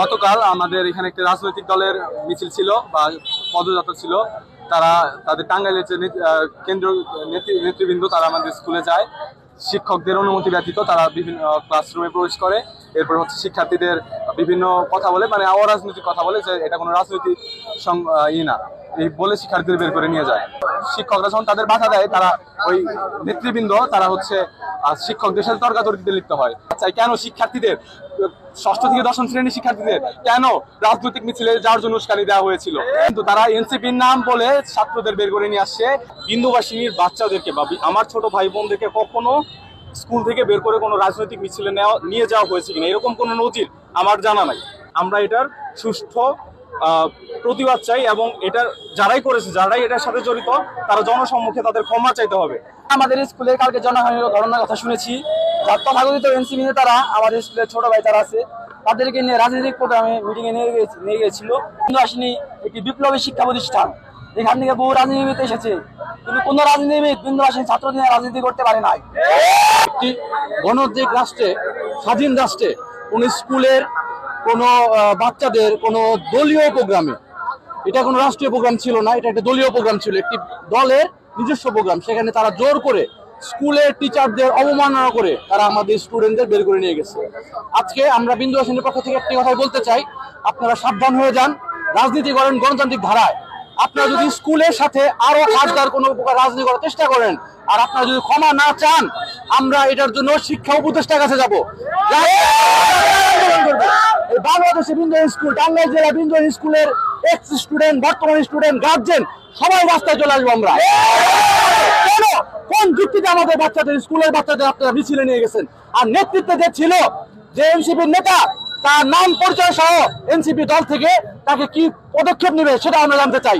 গতকাল আমাদের এখানে একটি রাজনৈতিক দলের মিছিল ছিল বা পদযাত্রা ছিল। তারা তাদের টাঙ্গাইলের যে নেতৃ- নেতৃবৃন্দ তারা আমাদের স্কুলে যায়। শিক্ষকদের অনুমতি ব্যতীত তারা বিভিন্ন ক্লাসরুমে প্রবেশ করে। এরপর হচ্ছে শিক্ষার্থীদের বিভিন্ন কথা বলে মানে অরাজনৈতিক কথা বলে যে এটা কোনো রাজনৈতিক সং- আহ, ই না। এই বলে শিক্ষার্থীদের বের করে নিয়ে যায়। শিক্ষকরা যখন তাদের বাধা দেয়, তারা ওই নেতৃবৃন্দ, তারা হচ্ছে শিক্ষকদের সাথে তর্কাতর্কিতে লিপ্ত হয়। আচ্ছা কেন শিক্ষার্থীদের, ষষ্ঠ থেকে দশম শ্রেণির শিক্ষার্থীদের, কেন রাজনৈতিক মিছিলে যাওয়ার জন্য উস্কানি দেওয়া হয়েছিল? কিন্তু তারা এনসিপির নাম বলে ছাত্রদের বের করে নিয়ে আসছে। বিন্দুবাসিনীর বাচ্চাদেরকে বা আমার ছোট ভাই বোনদেরকে কখনো স্কুল থেকে বের করে কোনো রাজনৈতিক মিছিলে নেওয়া নিয়ে যাওয়া হয়েছে কিনা? এরকম কোনো নজির আমার জানা নাই। আমরা এটার সুষ্ঠু প্রতিবাদ চাই এবং এটার যারাই করেছে, যারাই এটার সাথে জড়িত, তারা জনসম্মুখে তাদের ক্ষমা চাইতে হবে। আমাদের স্কুলে কালকে জনহানির ঘটনার কথা শুনেছি। যার তথাকথিত এনসিপি নেতারা, আমাদের স্কুলের ছোট ভাই যারা আছে, তাদেরকে নিয়ে রাজনৈতিক প্রোগ্রামে মিটিং এ নিয়ে গিয়েছে- নিয়ে গিয়েছিল কিন্তু আসেনি একটি বিপ্লবী শিক্ষা প্রতিষ্ঠান। এখান থেকে বহু রাজনীতিবিদ এসেছে। কিন্তু কোন রাজনীতিবিদ বিন্দু আসেনি, ছাত্রদের রাজনীতি করতে পারে নাই। একটি গণতান্ত্রিক রাষ্ট্রে, স্বাধীন রাষ্ট্রে কোন স্কুলের কোনো বাচ্চাদের কোনো দলীয় প্রোগ্রামে। এটা কোনো রাষ্ট্রীয় প্রোগ্রাম ছিল না, এটা একটা দলীয় প্রোগ্রাম ছিল, একটি দলের নিজস্ব প্রোগ্রাম। সেখানে তারা জোর করে স্কুলের টিচারদের অবমাননা করে তারা আমাদের স্টুডেন্টদের বের করে নিয়ে গেছে। আজকে আমরা বিন্দু আসনের পক্ষ থেকে একটি কথাই বলতে চাই, আপনারা সাবধান হয়ে যান, রাজনীতি করেন গণতান্ত্রিক ধারায়। আপনারা যদি স্কুলের সাথে আরও হাজার কোনো প্রকার রাজনীতি করার চেষ্টা করেন, আর আপনারা যদি ক্ষমা না চান, আমরা এটার জন্য শিক্ষা উপদেষ্টার কাছে যাব। বাংলাদেশে বিন্দু স্কুল, টাঙ্গাইল জেলা বিন্দু স্কুলের এক্স স্টুডেন্ট বর্তমান স্টুডেন্ট গার্জেন সবাই রাস্তায় চলে আসব আমরা। কেন? কোন যুক্তিতে আমাদের বাচ্চাদের, স্কুলের বাচ্চাদের আপনারা মিছিলে নিয়ে গেছেন? আর নেতৃত্বে যে ছিল, যে এনসিপির নেতা, তার নাম পরিচয় সহ এনসিপি দল থেকে তাকে কি পদক্ষেপ নেবে সেটা আমরা জানতে চাই।